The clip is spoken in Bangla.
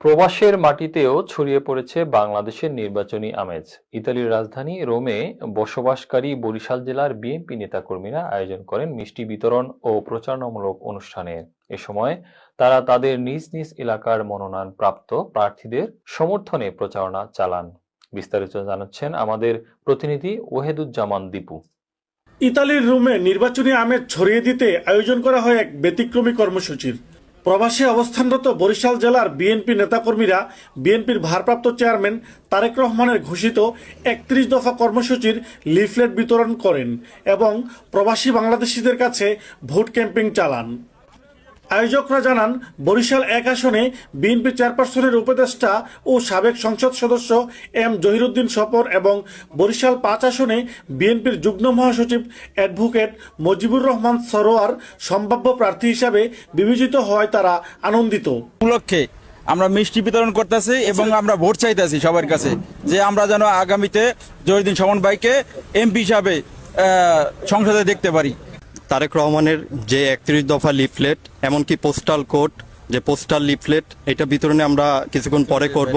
প্রবাসের মাটিতেও ছড়িয়ে পড়েছে বাংলাদেশের নির্বাচনী আমেজ। ইতালির রাজধানী রোমে বসবাসকারী বরিশাল জেলার বিএনপি নেতাকর্মীরা আয়োজন করেন মিষ্টি বিতরণ ও প্রচারণামূলক অনুষ্ঠানে। এ সময় তারা তাদের নিজ নিজ এলাকার মনোনয়ন প্রাপ্ত প্রার্থীদের সমর্থনে প্রচারণা চালান। বিস্তারিত জানাচ্ছেন আমাদের প্রতিনিধি ওহেদুজ্জামান দীপু। ইতালির রোমে নির্বাচনী আমেজ ছড়িয়ে দিতে আয়োজন করা হয় এক ব্যতিক্রমী কর্মসূচির। প্রবাসে অবস্থানরত বরিশাল জেলার বিএনপি নেতাকর্মীরা বিএনপির ভারপ্রাপ্ত চেয়ারম্যান তারেক রহমানের ঘোষিত একত্রিশ দফা কর্মসূচির লিফলেট বিতরণ করেন এবং প্রবাসী বাংলাদেশিদের কাছে ভোট ক্যাম্পিং চালান। আয়োজকরা জানান, বরিশাল এক আসনে বিএনপি চেয়ারপারসনের উপদেষ্টা ও সাবেক সংসদ সদস্য এম জহিরুদ্দিন সফর এবং বরিশাল পাঁচ আসনে বিএনপির যুগ্ম মহাসচিব অ্যাডভোকেট মজিবুর রহমান সরোয়ার সম্ভাব্য প্রার্থী হিসাবে বিবেচিত হওয়ায় তারা আনন্দিত। উপলক্ষে আমরা মিষ্টি বিতরণ করতেছি এবং আমরা ভোট চাইতেছি সবার কাছে যে আমরা যেন আগামীতে জহিরুদ্দিন সমন ভাইকে এমপি হিসাবে সংসদে দেখতে পারি। তারেক রহমানের যে একত্রিশ দফা লিফলেট, এমনকি পোস্টাল কোড যে পোস্টাল লিফলেট এটা বিতরণে আমরা কিছুক্ষণ পরে করব।